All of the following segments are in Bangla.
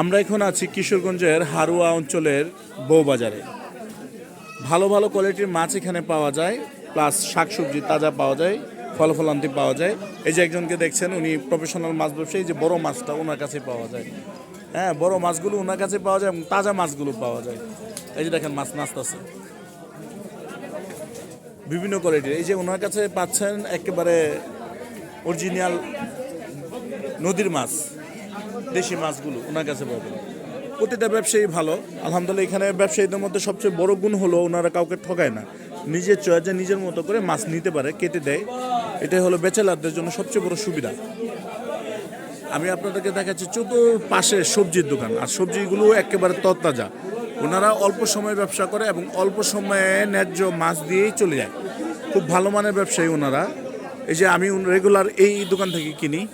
আমরা এখন আছি কিশোরগঞ্জের হারুয়া অঞ্চলের বউবাজারে। ভালো ভালো কোয়ালিটির মাছ এখানে পাওয়া যায়, প্লাস শাকসবজি তাজা পাওয়া যায় ফল ফলান্তি পাওয়া যায়। এই যে একজনকে দেখছেন, উনি প্রফেশনাল মাছ ব্যবসায়ী, যে বড় মাছটা ওনার কাছে পাওয়া যায়। হ্যাঁ বড় মাছগুলো ওনার কাছে পাওয়া যায় এবং তাজা মাছগুলো পাওয়া যায়। এই যে দেখেন মাছ নাচতেছে। বিভিন্ন কোয়ালিটির। এই যে ওনার কাছে পাচ্ছেন একেবারে অরিজিনাল নদীর মাছ। দেশি মাছগুলো ওনার কাছে পাবেন প্রতিটা ব্যবসায়ী ভালো। আলহামদুলিল্লাহ, এখানে ব্যবসায়ীদের মধ্যে সবচেয়ে বড় গুণ হলো ওনারা কাউকে ঠকায় না। নিজের চয়েসে নিজের মতো করে মাছ নিতে পারে, কেটে দেয়। এটাই হলো বেচেলারদের জন্য সবচেয়ে বড় সুবিধা। আমি আপনাদেরকে দেখাচ্ছি চতুর্পাশে সবজির দোকান। আর সবজিগুলো একেবারে তরতাজা। ওনারা অল্প সময়ে ব্যবসা করে এবং অল্প সময়ে ন্যায্য মাছ দিয়েই চলে যায়। খুব ভালো মানের ব্যবসায়ী ওনারা। এই যে আমি রেগুলার এই দোকান থেকে কিনি।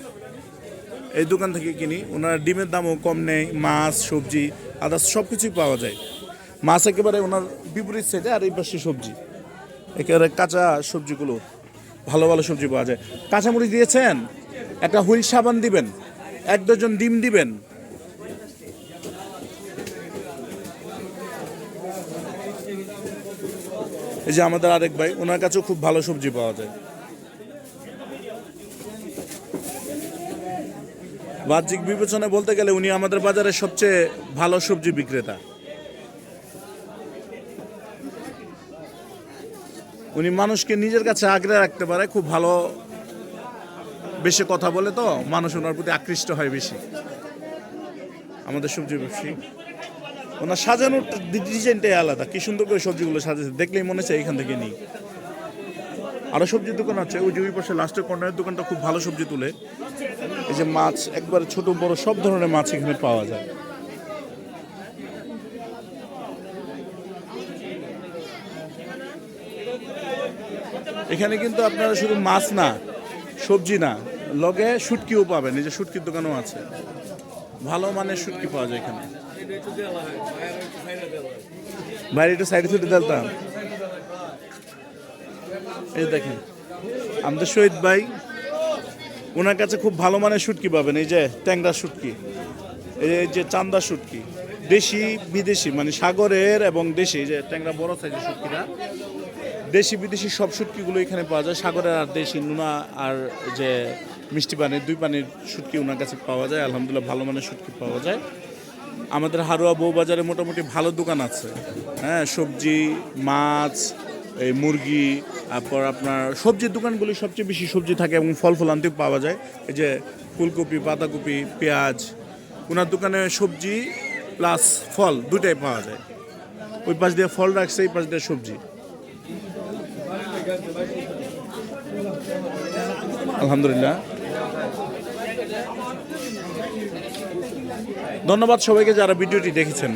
এই দোকান থেকে কিনি। ওনার ডিমের দামও কম নেই, মাছ, সবজি, আদার্স সব কিছুই পাওয়া যায়। মাছ একেবারে ওনার বিপরীত সাইডে আর এই পাশে সবজি। একেবারে কাঁচা সবজিগুলো, ভালো ভালো সবজি পাওয়া যায়। কাঁচামরিচ দিয়েছেন, একটা হুইল সাবান দিবেন, এক ডজন ডিম দিবেন। এই যে আমাদের আরেক ভাই, ওনার কাছেও খুব ভালো সবজি পাওয়া যায়। বাহ্যিক বিবেচনা বলতে গেলে উনি আমাদের বাজারের সবচেয়ে ভালো সবজি বিক্রেতা। উনি মানুষকে নিজের কাছে আগ্রহে রাখতে পারে, খুব ভালো বেশি কথা বলে তো মানুষ ওনার প্রতি আকৃষ্ট হয় বেশি। আমাদের সবজি ব্যবসায়ী। ওনার সাজানোর ডিজাইনটাই আলাদা, কি সুন্দর করে সবজিগুলো সাজাচ্ছে দেখলেই মনে হচ্ছে এখান থেকে নিই। আরও সবজির দোকান আছে, ওই যে ওই পাশে লাস্টের কর্নারের দোকানটা খুব ভালো সবজি তুলে। এই যে মাছ, একবারে ছোট, বড়, সব ধরনের মাছ এখানে পাওয়া যায়। এখানে কিন্তু আপনারা শুধু মাছ না, সবজি না, লগে শুটকিও পাবেন, এই যে শুটকির দোকানও আছে। ভালো মানের শুটকি পাওয়া যায় এখানে। বাইরে একটু সাইডে ছুটে দিতাম এই দেখেন, আমাদের শহীদ ভাই, ওনার কাছে খুব ভালো মানের শুটকি পাবেন, এই যে ট্যাংরা শুটকি এই যে চান্দা শুটকি দেশি, বিদেশি মানে সাগরের এবং দেশি যে ট্যাংরা বড় সাইজের শুটকিটা দেশি, বিদেশি সব শুটকিগুলো এখানে পাওয়া যায়, সাগরের আর দেশি নুনা আর যে মিষ্টি পানির, দুই পানির শুটকি ওনার কাছে পাওয়া যায়, আলহামদুলিল্লাহ ভালো মানের শুটকি পাওয়া যায়। আমাদের হারোয়া বউবাজারে মোটামুটি ভালো দোকান আছে হ্যাঁ সবজি, মাছ, এই মুরগি তারপর আপনার সবজির দোকানগুলি সবচেয়ে বেশি সবজি থাকে এবং ফল ফলান্তি পাওয়া যায়। এই যে ফুলকপি পাতাকপি পেঁয়াজ, ওনার দোকানে সবজি প্লাস ফল দুটাই পাওয়া যায়। ওই পাশ দিয়ে ফল রাখছে, এই পাশ দিয়ে সবজি। আলহামদুলিল্লাহ। ধন্যবাদ সবাইকে যারা ভিডিওটি দেখেছেন।